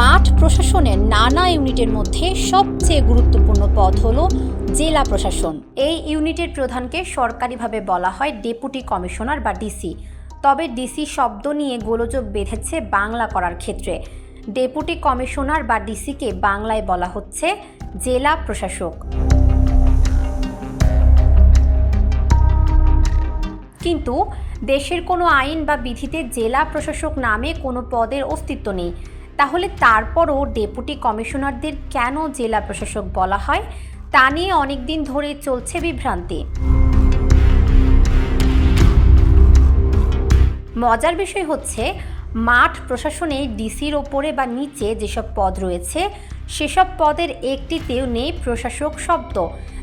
মাঠ প্রশাসনের নানা ইউনিটের মধ্যে সবচেয়ে গুরুত্বপূর্ণ পদ হল জেলা প্রশাসন। এই ইউনিটের প্রধানকে সরকারিভাবে বলা হয় ডেপুটি কমিশনার বা ডিসি। তবে ডিসি শব্দ নিয়ে গোলযোগ বেঁধেছে বাংলা করার ক্ষেত্রে। ডেপুটি কমিশনার বা ডিসিকে বাংলায় বলা হচ্ছে জেলা প্রশাসক। কিন্তু দেশের কোনো আইন বা বিধিতে জেলা প্রশাসক নামে কোনো পদের অস্তিত্ব নেই। তাহলে তারপরও ডেপুটি কমিশনারদের কেন জেলা প্রশাসক বলা হয়? তা নিয়ে অনেকদিন ধরে চলছে বিভ্রান্তি। মজার বিষয় হচ্ছে, মাঠ প্রশাসনে ডিসির ওপরে বা নিচে যেসব পদ রয়েছে, সেসব পদের একটিতেও নেই প্রশাসক শব্দ,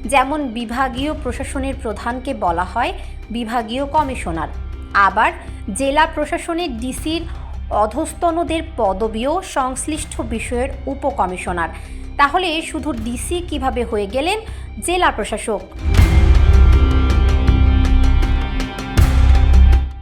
যেমন বিভাগীয় প্রশাসনের প্রধানকে বলা হয় বিভাগীয় কমিশনার। আবার জেলা প্রশাসনের ডিসির অধস্তনদের পদবীও সংশ্লিষ্ট বিষয়ের উপকমিশনার। তাহলে শুধু ডিসি কীভাবে হয়ে গেলেন জেলা প্রশাসক?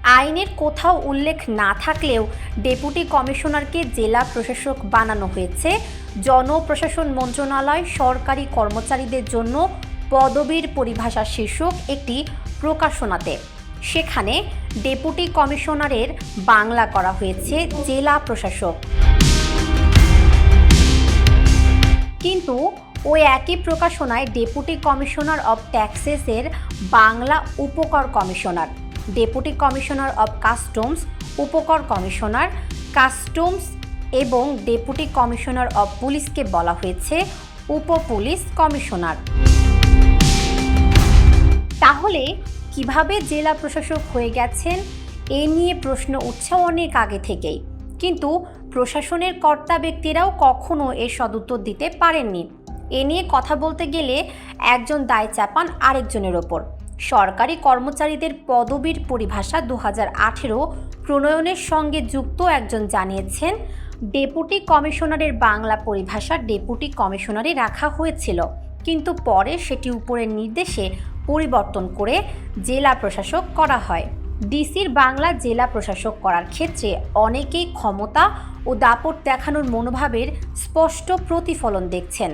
আইনের কোথাও উল্লেখ না থাকলেও ডেপুটি কমিশনারকে জেলা প্রশাসক বানানো হয়েছে। জনপ্রশাসন মন্ত্রণালয়, সরকারি কর্মচারীদের জন্য পদবীর পরিভাষা শীর্ষক একটি প্রকাশনাতে। সেখানে ডেপুটি কমিশনারের বাংলা করা হয়েছে জেলা প্রশাসক। কিন্তু ওই একই প্রকাশনায় ডেপুটি কমিশনার অব ট্যাক্সেসের Bangla উপকর commissioner, deputy commissioner of customs, উপকর commissioner, customs এবং ডেপুটি কমিশনার অব পুলিশকে বলা হয়েছে উপ পুলিশ কমিশনার। তাহলে কীভাবে জেলা প্রশাসক হয়ে গেছেন, এ নিয়ে প্রশ্ন উঠছে অনেক আগে থেকেই। কিন্তু প্রশাসনের কর্তা ব্যক্তিরাও কখনো এর সদুত্তর দিতে পারেননি। এ নিয়ে কথা বলতে গেলে একজন দায় চাপান আরেকজনের ওপর। সরকারি কর্মচারীদের পদবীর পরিভাষা দু হাজার আঠেরো প্রণয়নের সঙ্গে যুক্ত একজন জানিয়েছেন, ডেপুটি কমিশনারের বাংলা পরিভাষা ডেপুটি কমিশনারে রাখা হয়েছিল। কিন্তু পরে সেটি উপরের নির্দেশে পরিবর্তন করে জেলা প্রশাসক করা হয়। ডিসির বাংলা জেলা প্রশাসক করার ক্ষেত্রে অনেকেই ক্ষমতা ও দাপট দেখানোর মনোভাবের স্পষ্ট প্রতিফলন দেখছেন।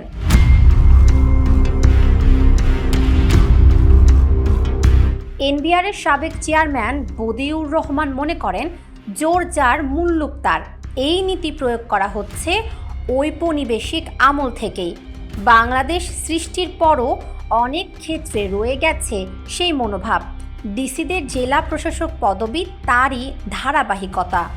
এনবিআরের সাবেক চেয়ারম্যান বদিউর রহমান মনে করেন, জোর যার মুল্লুক তার। এই নীতি প্রয়োগ করা হচ্ছে ঔপনিবেশিক আমল থেকেই। বাংলাদেশ সৃষ্টির পরও অনেক ক্ষেত্রে রয়ে গেছে সেই মনোভাব। ডিসিদের জেলা প্রশাসক পদবি তারই ধারাবাহিকতা।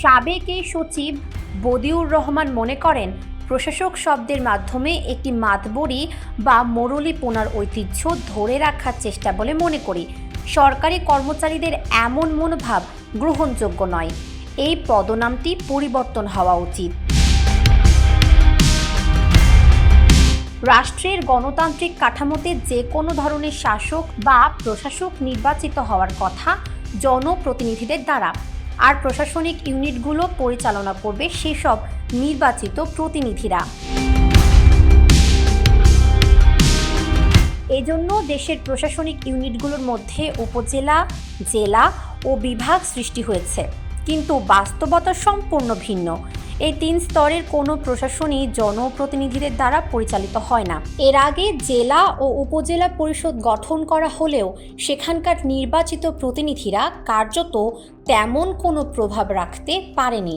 সাবেক এই সচিব বদিউর রহমান মনে করেন, প্রশাসক শব্দের মাধ্যমে একটি মাতবরি বা মোরলীপোনার ঐতিহ্য ধরে রাখার চেষ্টা বলে মনে করি। সরকারি কর্মচারীদের এমন মনোভাব গ্রহণযোগ্য নয়। এই পদনামটি পরিবর্তন হওয়া উচিত। রাষ্ট্রের গণতান্ত্রিক কাঠামোতে যে কোনো ধরনের শাসক বা প্রশাসক নির্বাচিত হওয়ার কথা জনপ্রতিনিধিদের দ্বারা। আর প্রশাসনিক ইউনিটগুলো পরিচালনা করবে সেসব নির্বাচিত প্রতিনিধিরা। এজন্য দেশের প্রশাসনিক ইউনিটগুলোর মধ্যে উপজেলা, জেলা ও বিভাগ সৃষ্টি হয়েছে। কিন্তু বাস্তবতা সম্পূর্ণ ভিন্ন। এই তিন স্তরের কোনো প্রশাসনই জনপ্রতিনিধিদের দ্বারা পরিচালিত হয় না। এর আগে জেলা ও উপজেলা পরিষদ গঠন করা হলেও সেখানকার নির্বাচিত প্রতিনিধিরা কার্যত তেমন কোনো প্রভাব রাখতে পারেনি।